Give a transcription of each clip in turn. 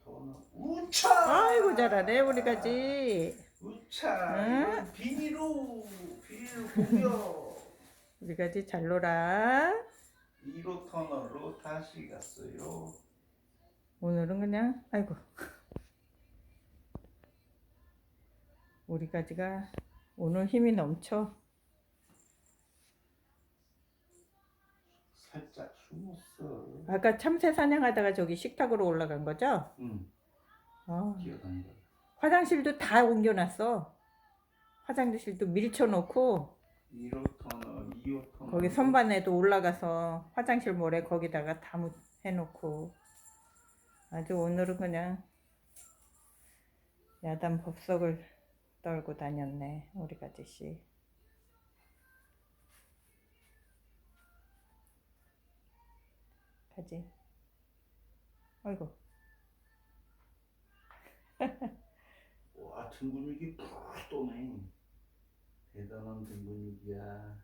이거는 우차. 아이고 잘하네 우리 가지. 우차. 응? 비닐로 비닐로 공격. 우리 가지 잘 놀아. 2로 터널로 다시 갔어요. 오늘은 그냥 아이고 우리 가지가 오늘 힘이 넘쳐. 살짝 숨었어. 아까 참새 사냥하다가 저기 식탁으로 올라간 거죠? 응. 어, 기어다니다. 화장실도 다 옮겨놨어. 화장실도 밀쳐놓고 2로 터널, 2호 터널. 거기 선반에도 올라가서 화장실 모래 거기다가 다 묻- 해놓고 아주 오늘은 그냥 야단 법석을 떨고 다녔네 우리 아저씨. 가지. 아이고. 와, 등 근육이 푹 도네. 대단한 등 근육이야.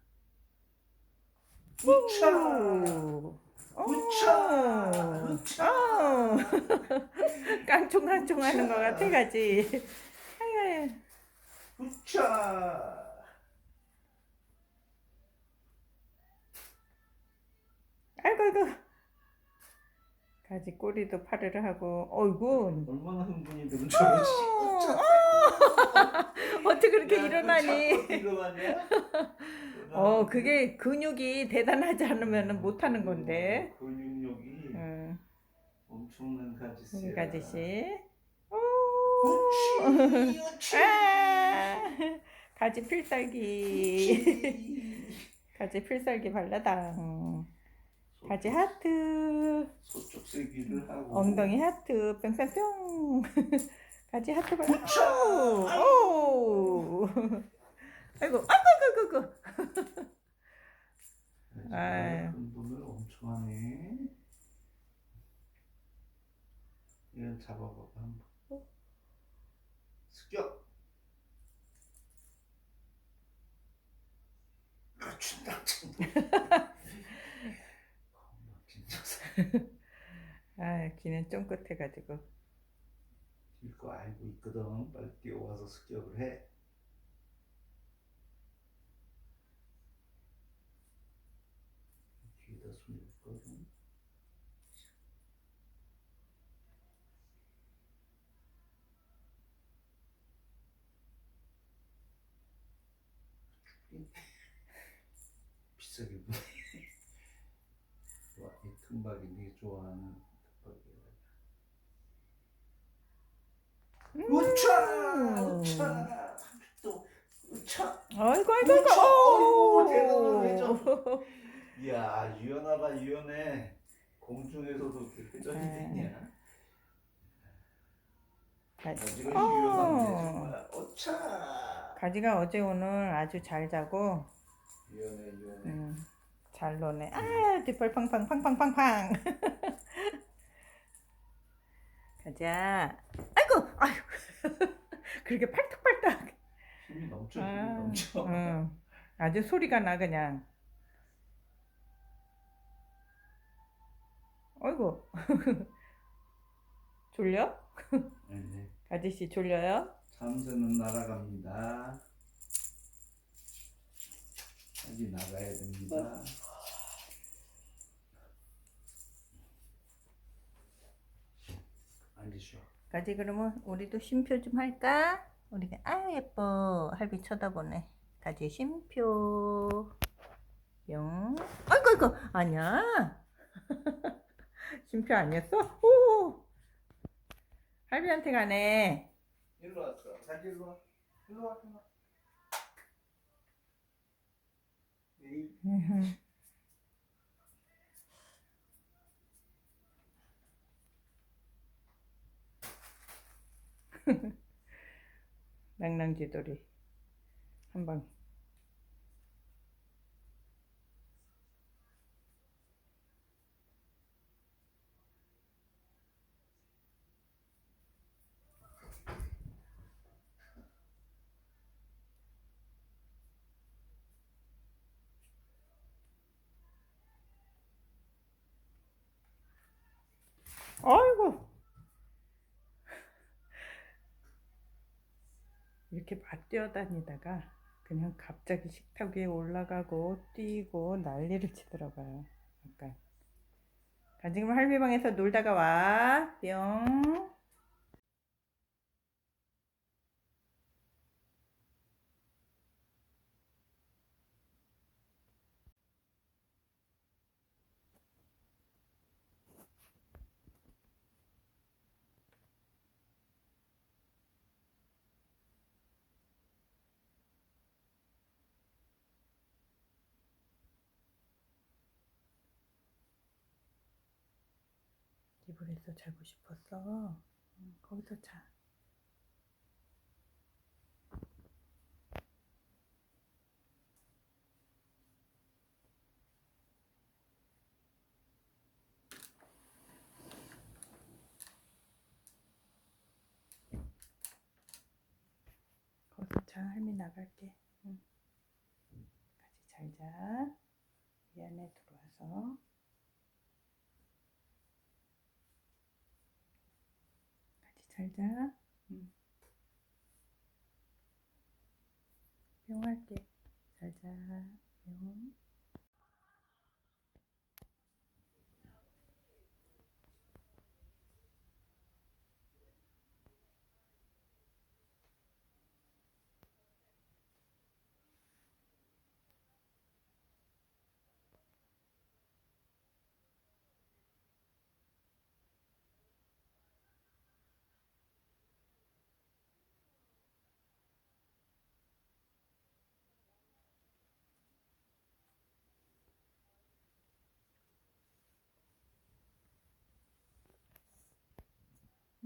우차! 우! 우차! 오! 우차! 어. 깡총깡총 하는 것 같아 가지. 우차! 아이고 아이고. 가지 꼬리도 파르르 하고. 어이구. 얼마나 흥분이 되면 저러지? 어떻게 그렇게 야, 일어나니? 일어나냐? 어 그게 근육이 대단하지 않으면 못하는 건데. 어, 근육력이 응. 엄청난 가지씨. 가지씨. 우치! 우치! 아, 가지 필살기. 가지 필살기 발라다. 가지 하트. 소쪽 세기를 하고 엉덩이 하트. 뿅뿅뿅. 가지 하트. 우차! 오. 오. 아이고, 아이고, 아이고, 아이고. 아유. 흥분을 엄청 하네. 이건 잡아봐봐 한번. 습격. 아, 춘다 춘다. 진짜 아, 귀는 쫑긋해가지고. 일거 알고 있거든. 빨리 뛰어와서 습격을 해. 뒤에다 손을 거든. 비싸게 이 금박이 네 좋아하는 금박이야. 우차! 우차! 또 우차! 아이고, 아이고, 우차! 아이고. 대단한 회전. 이야, 유연하다, 유연해. 공중에서도 그 회전이 네. 되냐? 가지. 어. 유연한데, 정말. 우차! 가지가 어제 오늘 아주 잘 자고, 유연해, 유연해. 음, 잘 노네. 아, 뒷발 팡팡, 팡팡팡팡. 가자. 아이고, 아이고. 그렇게 팔딱팔딱. 힘이 넘쳐, 힘이 아, 넘쳐. 응. 아주 소리가 나 그냥. 어이구. 졸려? 네, 네. 아저씨 졸려요? 참새는 날아갑니다. 빨리 나가야 됩니다. 앉으시오. 가지 그러면 우리도 쉼표 좀 할까? 우리가 아 예뻐 할비 쳐다보네. 가지 쉼표. 뿅. 아이고 아이고 아니야. 쉼표 아니었어? 오. 할비한테 가네. 일로 왔어. 자기 일로 와. 일로 와. 일로 와. 낭낭지돌이 한 방. 이렇게 막 뛰어다니다가 그냥 갑자기 식탁 위에 올라가고 뛰고 난리를 치더라고요. 약간. 가 지금 할미 방에서 놀다가 와. 뿅. 이불에서 자고 싶었어. 응, 거기서 자. 거기서 자. 할미 나갈게. 응. 같이 잘 자. 이 안에 들어와서. 같이 잘 자. 응. 뿅 할게. 잘 자. 뿅.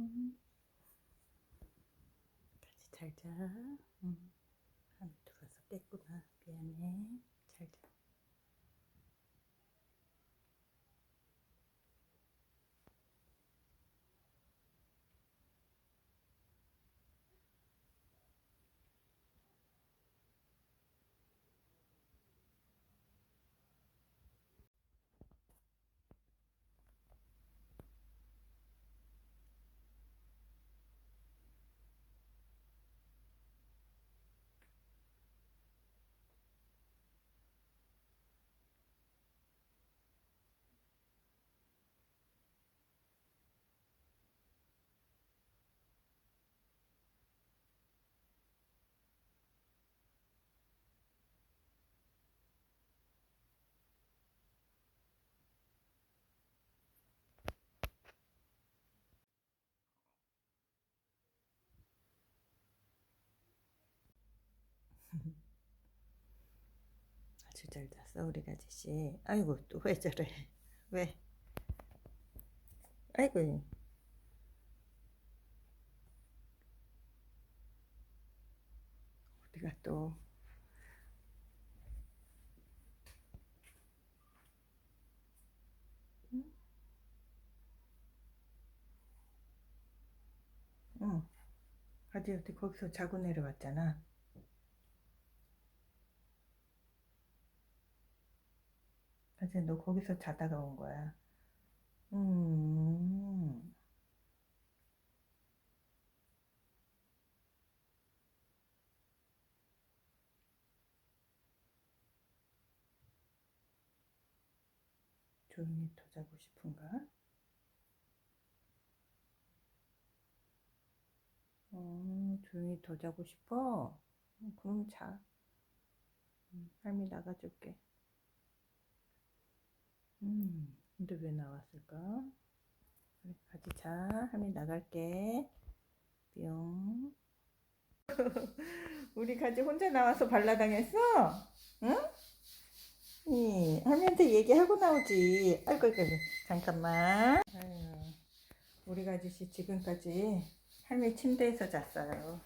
음. 같이 잘 자. 음. 안 들어와서 깼구나. 미안해. 잘 자. 아주 잘 잤어 우리 아저씨. 아이고 또 왜 저래? 왜? 아이고. 어디가 또? 응? 응. 어디 어디 거기서 자고 내려왔잖아. 어제 너 거기서 자다가 온 거야. 음. 조용히 더 자고 싶은가? 어, 조용히 더 자고 싶어? 음, 그럼 자. 음, 할미 나가줄게. 음, 근데 왜 나왔을까? 같이 자. 할미 나갈게. 뿅. 우리 같이 혼자 나와서 발라당했어? 응? 이, 할미한테 얘기하고 나오지. 아이고, 아이고. 잠깐만. 우리 아저씨 지금까지 할미 침대에서 잤어요.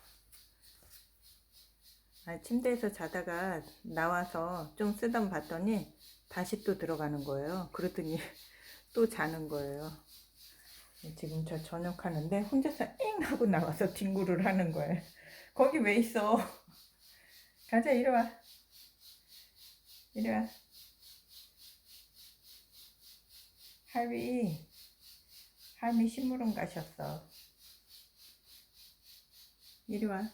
아, 침대에서 자다가 나와서 좀 쓰던 봤더니 다시 또 들어가는 거예요. 그러더니 또 자는 거예요. 지금 저 저녁 하는데 혼자서 엥 하고 나와서 뒹굴을 하는 거예요. 거기 왜 있어? 가자 이리 와. 이리 와. 할미 할미 심부름 가셨어. 이리 와.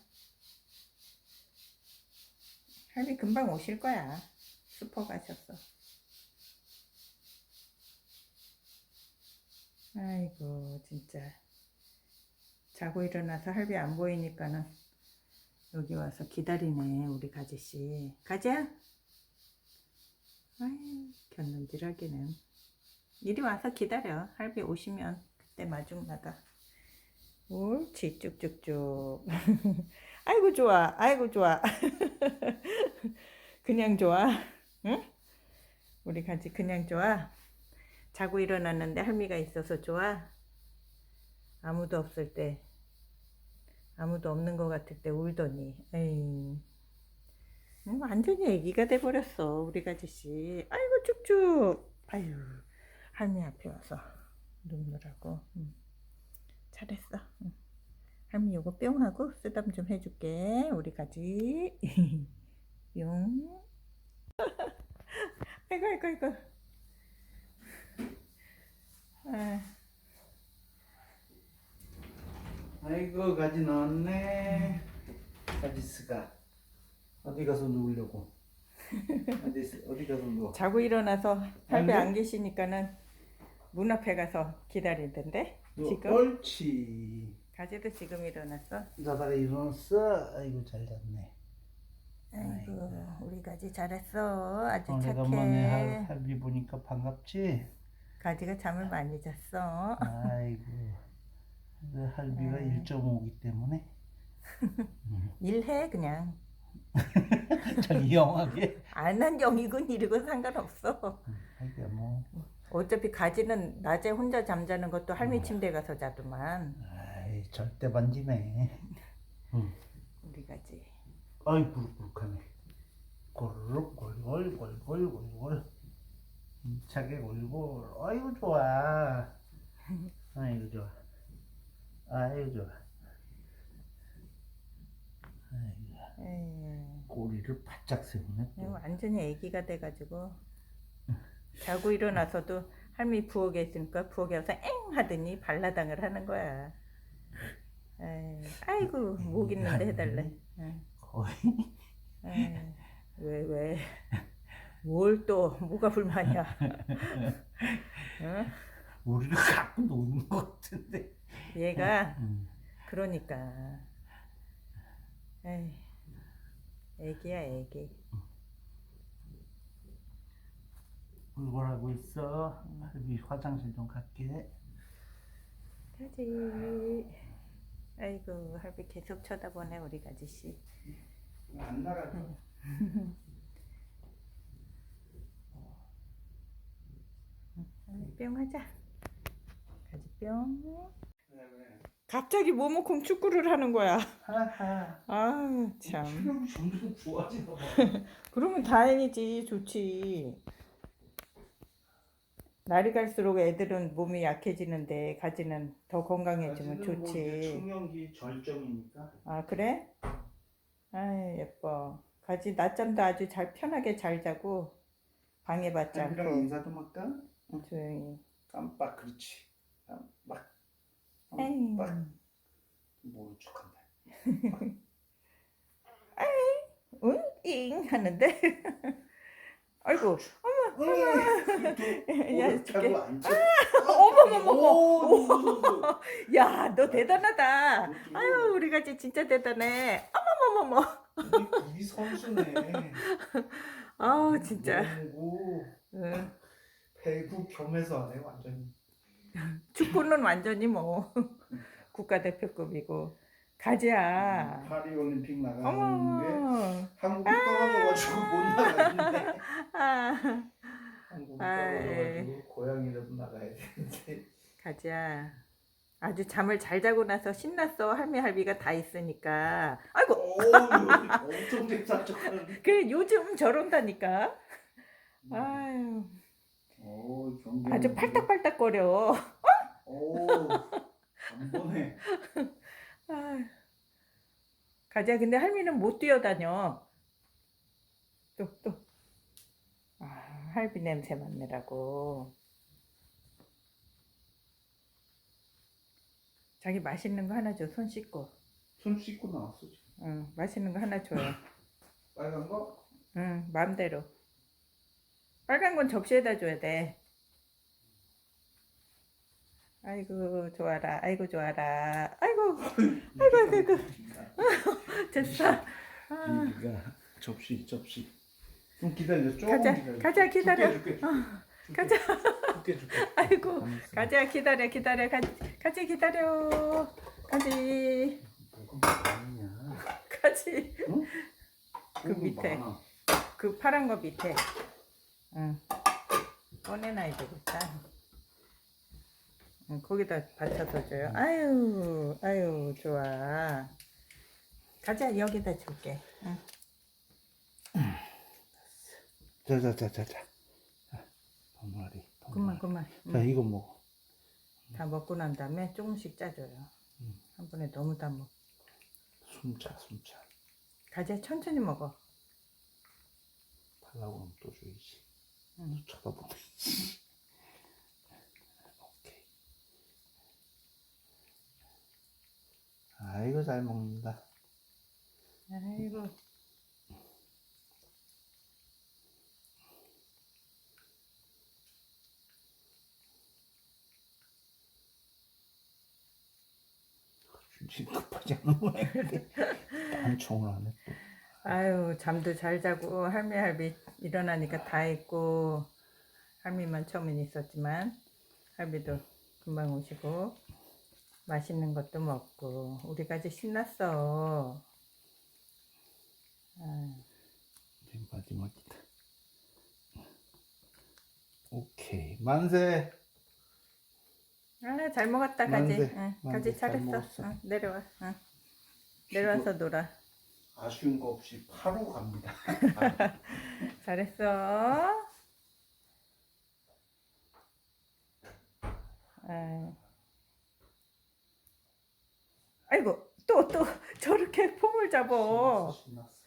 할미 금방 오실 거야. 슈퍼 가셨어. 아이고 진짜 자고 일어나서 할비 안 보이니까는 여기 와서 기다리네 우리 가지씨. 가지야? 아이 견눈질하기는 이리 와서 기다려. 할비 오시면 그때 마중 나가. 옳지 쭉쭉쭉. 아이고 좋아. 아이고 좋아. 그냥 좋아. 응? 우리 같이 그냥 좋아. 자고 일어났는데 할미가 있어서 좋아. 아무도 없을 때 아무도 없는 것 같을 때 울더니 에이. 응, 완전히 애기가 돼버렸어 우리 가지씨. 아이고 쭉쭉. 아유 할미 앞에 와서 눈물하고. 응. 잘했어. 응. 할미 요거 뿅 하고 쓰담 좀 해줄게. 우리 가지. 뿅. 아이고 아이고 아이고. 아, 아이고 가지 나왔네. 가지스가 어디 가서 누우려고? 어디 어디 가서 누워? 자고 일어나서 할배 안 계시니까는 문 앞에 가서 기다리던데. 누워. 지금? 옳지. 가지도 지금 일어났어. 자다가 일어났어. 아이고 잘 잤네. 아이고 우리 가지 잘했어. 아주 오래간만에 할, 착해. 할비 보니까 반갑지? 가지가 잠을 많이 잤어. 아이고. 그 할비가 음. 1.5기 때문에 일해 그냥. 자기 영하게. 안한 영이군 이르건 상관없어. 하기야 뭐. 어차피 가지는 낮에 혼자 잠자는 것도 할미 침대 가서 자더만. 아이 절대 반지네. 우리 가지. 아이 부룩부룩하네. 고르륵 골골 골골 골골. 힘차게 골골. 아이고 좋아. 아이고 좋아. 아이고 좋아. 아이고 꼬리를 바짝 세우네. 또. 완전히 애기가 돼가지고 자고 일어나서도 할미 부엌에 있으니까 부엌에 와서 엥 하더니 발라당을 하는 거야. 에이, 아이고 목 있는데 해달래. 응. 거의 에이, 왜 왜? 뭘 또 뭐가 불만이야? 응? 우리를 갖고 노는 것 같은데. 얘가 음. 그러니까 에이, 애기야 애기. 골골하고 있어. 할비 화장실 좀 갈게. 가지. 아이고 할비 계속 쳐다보네 우리 가지씨. 안 나 뿅 하자. 가지 뿅. 갑자기 모모콩 축구를 하는 거야. 하하. 아 참. 체력이 점점 좋아지나 봐. 그러면 다행이지 좋지. 날이 갈수록 애들은 몸이 약해지는데 가지는 더 건강해지면 뭐 이제 좋지. 청년기 절정이니까. 아 그래? 아 예뻐. 가지 낮잠도 아주 잘 편하게 잘 자고 방해받지 않고 인사 좀 할까? 조용히. 깜빡 그렇지. 깜빡. 깜빡. 모른 척한다. 응? 하는데 아이고 야, 야, 줄게. 자고 앉아. 어머머머. 오, 누구, 야너 대단하다 누구. 아유 우리 가지 진짜 대단해 어머머머머 우리 선수네. 아우 진짜 응. 배구 겸해서 하네 완전히. 축구는 완전히 뭐 국가 대표급이고. 가지야 파리 올림픽 나가는데 어머. 한국이 떨어져가지고 못 나가는데. 아. 한국이 아이. 떨어져가지고 고향이라도 나가야 되는데. 가지야 아주 잠을 잘 자고 나서 신났어. 할미 할비가 다 있으니까. 아이고. 오 엄청 대사적하는 그 요즘 저런다니까. 아유 오 아주 팔딱팔딱거려. 오 안 보네. 아유. 가지야 근데 할미는 못 뛰어다녀. 또 또. 아, 할비 냄새 맡느라고. 자기 맛있는 거 하나 줘 손 씻고. 손 씻고 나왔어 지금. 응 맛있는 거 하나 줘요. 빨간 거? 응, 마음대로. 빨간 건 접시에다 줘야 돼. 아이고, 좋아라. 아이고, 좋아라. 아이고, 아이고, 아이고, 아이고. 됐어. 아, 비비가 접시 접시. 좀 기다려. 조금 가자, 기다려. 가자, 기다려. 줄게, 줄게, 줄게. 가자. 줄게 줄게. 아이고. 가자, 기다려, 기다려. 가, 가지, 기다려. 가지? 가지. 응? 그 밑에. 많아. 그 파란 거 밑에. 응. 꺼내놔야 되겠다. 응, 거기다 받쳐서 줘요. 아유, 아유, 좋아. 가자, 여기다 줄게. 응. 자자자자자. 버무라리. 그만, 그만. 응. 자 이거 먹어. 다 먹고 난 다음에 조금씩 짜줘요. 응. 한 번에 너무 다 먹. 숨차 숨차. 가자, 천천히 먹어. 달라고 하면 또 줘야지. 응. 또 쳐다보네. 오케이. 아이고 잘 먹는다. 아이고. 지금 급하지 않은 모양인데 단총을 안 했고. 아유 잠도 잘 자고 할미 할미 일어나니까 다 했고 할미만 처음엔 있었지만 할미도 금방 오시고 맛있는 것도 먹고 우리까지 신났어. 아, 마지막이다. 오케이 만세. 아, 잘 먹었다 가지. 만세, 응, 만세, 가지 잘 잘했어. 먹었어. 응, 내려와. 응. 내려와서 놀아. 아쉬운 거 없이 바로 갑니다. 잘했어. 아. 아이고 또 또 저렇게 폼을 잡어. 신났어.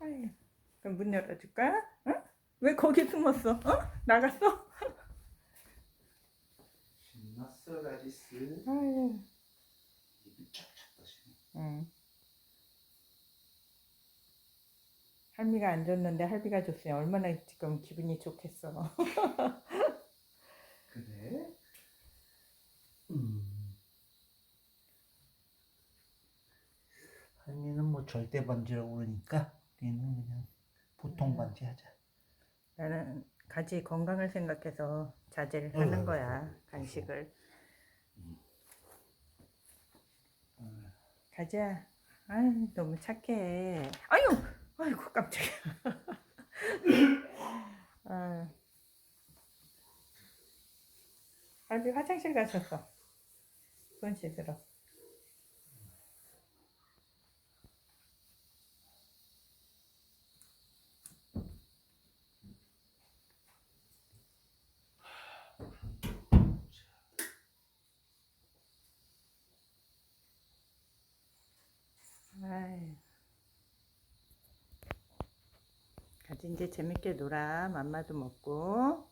아이, 그럼 문 열어줄까? 응? 왜 거기 숨었어? 어? 나갔어? 신났어 라지스. 아유, 입이 쫙 찼다 지금. 응. 할미가 안 줬는데 할미가 줬으니 얼마나 지금 기분이 좋겠어. 그래? 음. 할미는 뭐 절대 반지라고 그러니까 우리는 그냥 보통 반지 하자. 나는 가지 건강을 생각해서 자제를 어, 하는 어, 거야 어, 간식을 음. 가자 아유 너무 착해 아유 아이고 깜짝이야. 아. 할비 화장실 가셨어. 손 씻으러 이제 재밌게 놀아. 맘마도 먹고